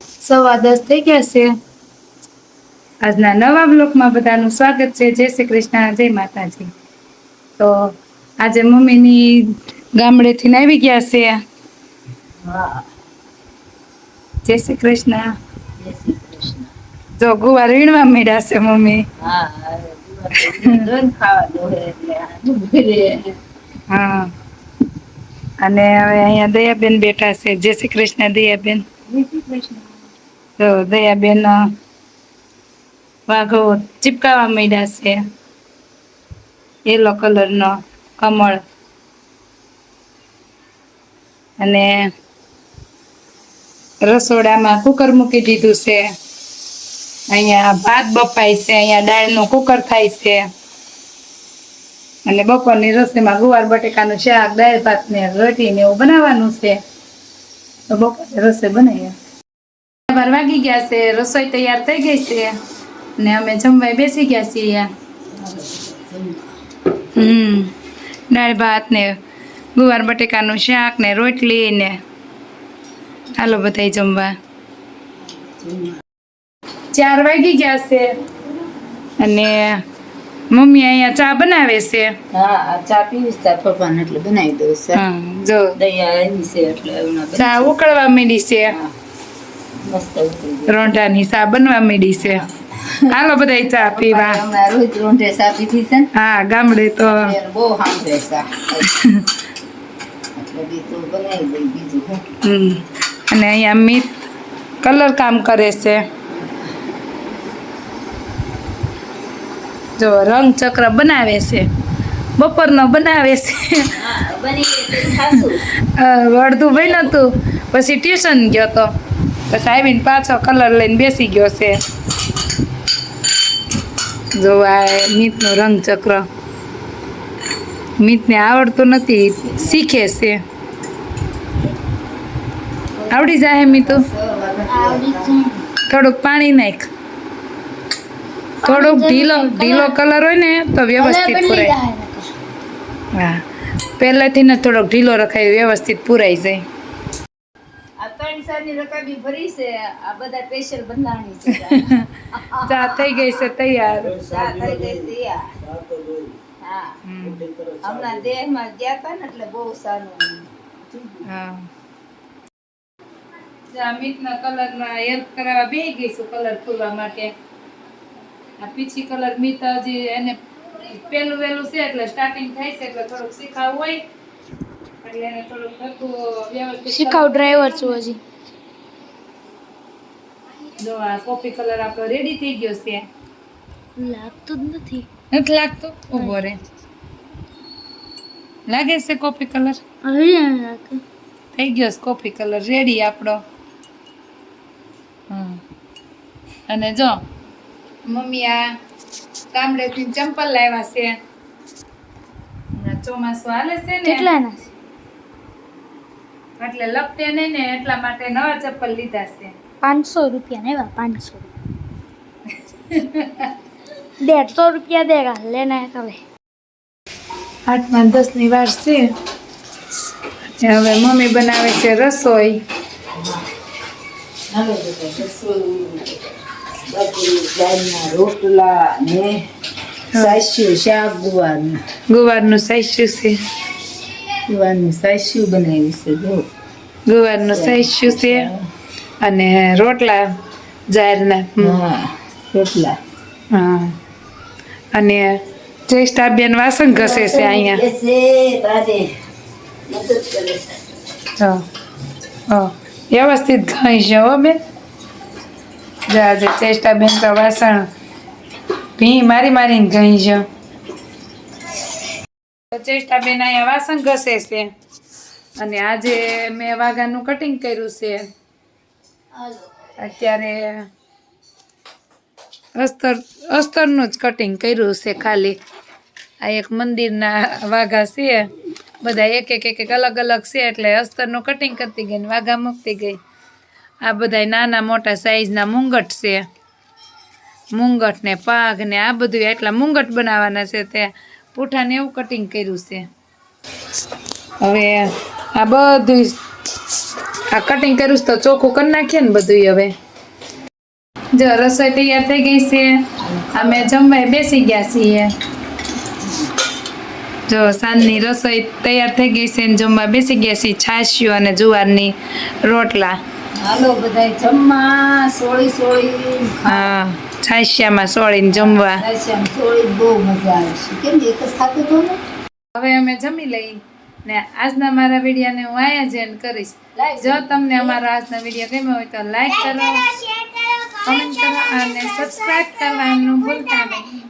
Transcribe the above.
સવા દસ થઈ ગયા છે. આજના નવા બ્લોકમાં બધાનું સ્વાગત છે. જય શ્રી કૃષ્ણ જય માતાજી. તો આજે મમ્મીની ગામડેથી આવી ગયા છે. જય શ્રી કૃષ્ણ. જો ગુવાર વીણવા મેળા છે મમ્મી. હા. અને હવે અહીંયા દયાબેન બેઠા છે. જય શ્રી કૃષ્ણ દયાબેન. જય શ્રી કૃષ્ણ. તો દયાબેન વાઘો ચીપકાવા માંડ્યા છે. યલો કલરનો કમળ. અને રસોડામાં કુકર મૂકી દીધું છે. અહીંયા ભાત બપાય છે, અહીંયા દાળનું કુકર થાય છે. અને બપોરની રસોઈમાં ગુવાર, બટેકાનું શાક દાળ ભાત ને રોટી ને એવું બનાવવાનું છે. તો બપોરે રસોઈ બનાવીએ બાર વાગી ગયા છે રસોઈ તૈયાર થઈ ગઈ છે ને અમે જમવા બેસી ગયા છીએ. હમ દાળ ભાત ને ગુવાર બટેકાનું શાક ને રોટલી ને હાલો બધાય જમવા. ચાર વાગી ગયા છે અને મમ્મી અહીંયા ચા બનાવે છે. હા ચા પીવીશ ચા પપ્પાને એટલે બનાવી દઉં છે. હા જો. દહીં આવી છે એટલે ચા ઉકળવા માંડી છે હા. મસ્ત ઉતરી ગઈ. રોંઢાની સા બનવા મીડી છે. હાલો બધાય ચા પીવા. રોજ રોંઢે ચા પીધી છે હા ગામડે તો બહુ સાંભળે. અને અહીંયા મિત કલર કામ કરે છે. જો રંગ ચક્ર બનાવે છે. બપોરનો બનાવે છે. અડધું બન્યું હતું પછી ટ્યુશન ગયો તો પછી આવીને પાછો કલર લઈને બેસી ગયો છે. જો આ મિતનો રંગ ચક્ર મિતને આવડતું નથી શીખે છે. આવડી જાય મીતુ થોડુંક પાણી નાખ. થોડુંક ઢીલો ઢીલો કલર હોય ને તો વ્યવસ્થિત પૂરાય. હા. પહેલાથી ને થોડોક ઢીલો રખાય વ્યવસ્થિત પૂરાઈ જાય. ત્રણ રકાબી ભરી છે આ બધા સ્પેશિયલ બંધાણી છે ચા થઈ ગઈ છે તૈયાર. ચા થઈ ગઈ તૈયાર. હા. હમણાં દેહમાં ગયા હતા ને એટલે બહુ સારું હા. અમિતના કલરમાં હેલ્પ કરાવવા બે ગઈ છું કલર પૂરવા માટે. આ પીછી કલર મિત હજી એને પેલું વેલું છે એટલે સ્ટાર્ટિંગ થાય છે એટલે થોડુંક શીખાવું હોય. એટલે એને થોડુંક થતું વ્યવસ્થિત શીખાવ ડ્રાઈવર છું હજી. જો આ કોફી કલર આપણો રેડી થઈ ગયો છે. લાગતો જ નથી. નથી લાગતો? ઊભો રે. લાગે છે કોફી કલર થઈ ગયો છે કોફી કલર રેડી આપણો. હમ. અને જો મમ્મી આ ગામડેથી ચંપલ લાવ્યા છે. હમણાં ચોમાસું હાલે છે ને. કેટલાના છે? એટલે લપટે નહીં ને એટલા માટે નવા ચપ્પલ લીધા છે. પાંચસો રૂપિયા ને એવા પાંચસો. દેડસો રૂપિયા દેગા લેના હવે. આઠમાં દસની વાર છે. હવે મમ્મી બનાવે છે રસોઈ. રોટલા ને સાસ્યું શાક ગુવારનું. ગુવારનું સાઈસ્યું છે. ગુવારનું સાસ્યું બનાવ્યું છે ગુવારનું સાઈસ્યું છે. અને રોટલા જાહેરના રોટલા. હા. અને બેન વાસણ ઘસે છે અહીંયા. વ્યવસ્થિત ઘઈ છે હો બેન. જાજે આજે બેન તો વાસણ ભી મારી મારીને ઘઈ છે. તો બેન અહીંયા વાસણ ઘસે છે. અને આજે મેં વાઘાનું કટિંગ કર્યું છે. અત્યારે અસ્તર, અસ્તરનું જ કટિંગ કર્યું છે ખાલી. આ એક મંદિરના વાઘા છે. બધા એક એક એક એક અલગ અલગ છે એટલે અસ્તરનું કટિંગ કરતી ગઈ ને વાઘા મૂકતી ગઈ. આ બધા નાના મોટા સાઈઝના મુંગટ છે. મુંગટ ને પાઘ ને આ બધું એટલા મુંગટ બનાવવાના છે તે પૂઠાને એવું કટિંગ કર્યું છે. હવે આ બધું આ કટિંગ કર્યું તો ચોખ્ખું કરી નાખીએ ને બધું હવે. જો રસોઈ તૈયાર થઈ ગઈ છે. અમે જમવા બેસી ગયા છીએ. જો સાંજની રસોઈ તૈયાર થઈ ગઈ છે ને જમવા બેસી ગયા છીએ છાશિયું અને જુવારની રોટલા. હાલો બધા જમવા સોળી સોળી હા છાશિયામાં સોળીને જમવા. બહુ મજા આવે છે. કેમ એક જ ખાતું હવે અમે જમી લઈ ને આજના મારા વિડીયોને હું અહીંયા જ એન્ડ કરીશ. જો તમને અમારો આજનો વીડિયો ગમ્યો હોય તો લાઈક કરો કમેન્ટ કરો અને સબસ્ક્રાઈબ કરવાનું ભૂલતા નહીં.